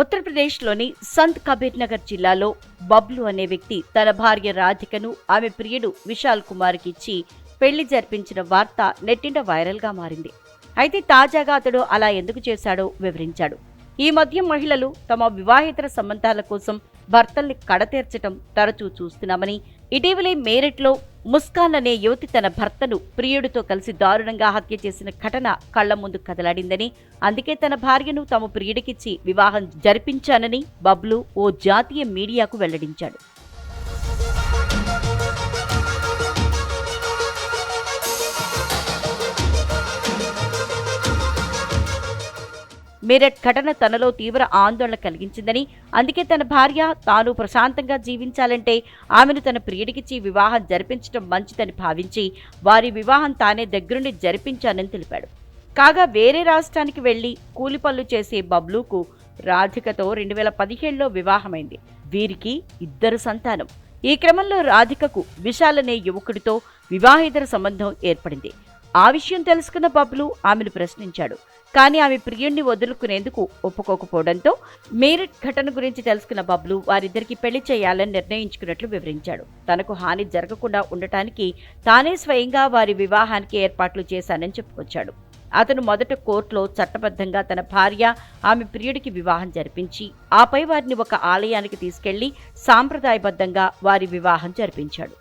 ఉత్తరప్రదేశ్లోని సంత్ కబీర్ నగర్ జిల్లాలో బబ్లు అనే వ్యక్తి తన భార్య రాధికను ఆమె ప్రియుడు విశాల్ కుమార్కి ఇచ్చి పెళ్ళి జరిపించిన వార్త నెట్టింట వైరల్గా మారింది. అయితే తాజాగా అతడు అలా ఎందుకు చేశాడో వివరించాడు. ఈ మధ్య మహిళలు తమ వివాహేతర సంబంధాల కోసం భర్తల్ని కడతీర్చటం తరచూ చూస్తున్నామని ఇటీవలే మేరట్లో ముస్కాన్ అనే యువతి తన భర్తను ప్రియుడితో కలిసి దారుణంగా హత్య చేసిన ఘటన కళ్ళ ముందు కదలాడిందని అందుకే తన భార్యను తమ ప్రియుడికిచ్చి వివాహం జరిపించానని బబ్లు ఓ జాతీయ మీడియాకు వెల్లడించాడు. మీరట్ ఘటన తనలో తీవ్ర ఆందోళన కలిగించిందని అందుకే తన భార్య తాను ప్రశాంతంగా జీవించాలంటే ఆమెను తన ప్రియుడికిచ్చి వివాహం జరిపించడం మంచిదని భావించి వారి వివాహం తానే దగ్గరుండి జరిపించానని తెలిపాడు. కాగా వేరే రాష్ట్రానికి వెళ్ళి కూలి పనులు చేసే బబ్లూకు రాధికతో రెండు వేల పదిహేడులో వివాహమైంది. వీరికి ఇద్దరు సంతానం. ఈ క్రమంలో రాధికకు విశాల్ అనే యువకుడితో వివాహేతర సంబంధం ఏర్పడింది. ఆ విషయం తెలుసుకున్న బబ్లు ఆమెను ప్రశ్నించాడు. కానీ ఆమె ప్రియుణ్ణి వదులుకునేందుకు ఒప్పుకోకపోవడంతో మేరిట్ ఘటన గురించి తెలుసుకున్న బబ్లు వారిద్దరికి పెళ్ళి చేయాలని నిర్ణయించుకున్నట్లు వివరించాడు. తనకు హాని జరగకుండా ఉండటానికి తానే స్వయంగా వారి వివాహానికి ఏర్పాట్లు చేశానని చెప్పుకొచ్చాడు. అతను మొదట కోర్టులో చట్టబద్ధంగా తన భార్య ఆమె ప్రియుడికి వివాహం జరిపించి ఆపై వారిని ఒక ఆలయానికి తీసుకెళ్ళి సాంప్రదాయబద్ధంగా వారి వివాహం జరిపించాడు.